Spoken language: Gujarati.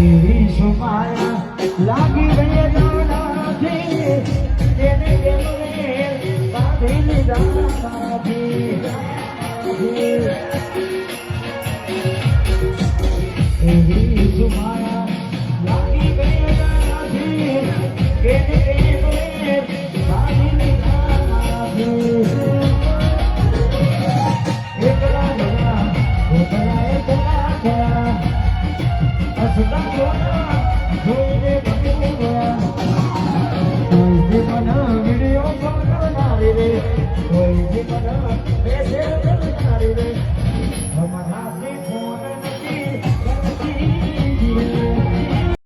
માયા લાગી ગયે દાનાથી તેને લીધા એવી સુમાયા કોઈ જીવન વીડિયો કોલ કરનારી રે કોઈ જીવન મેસેજ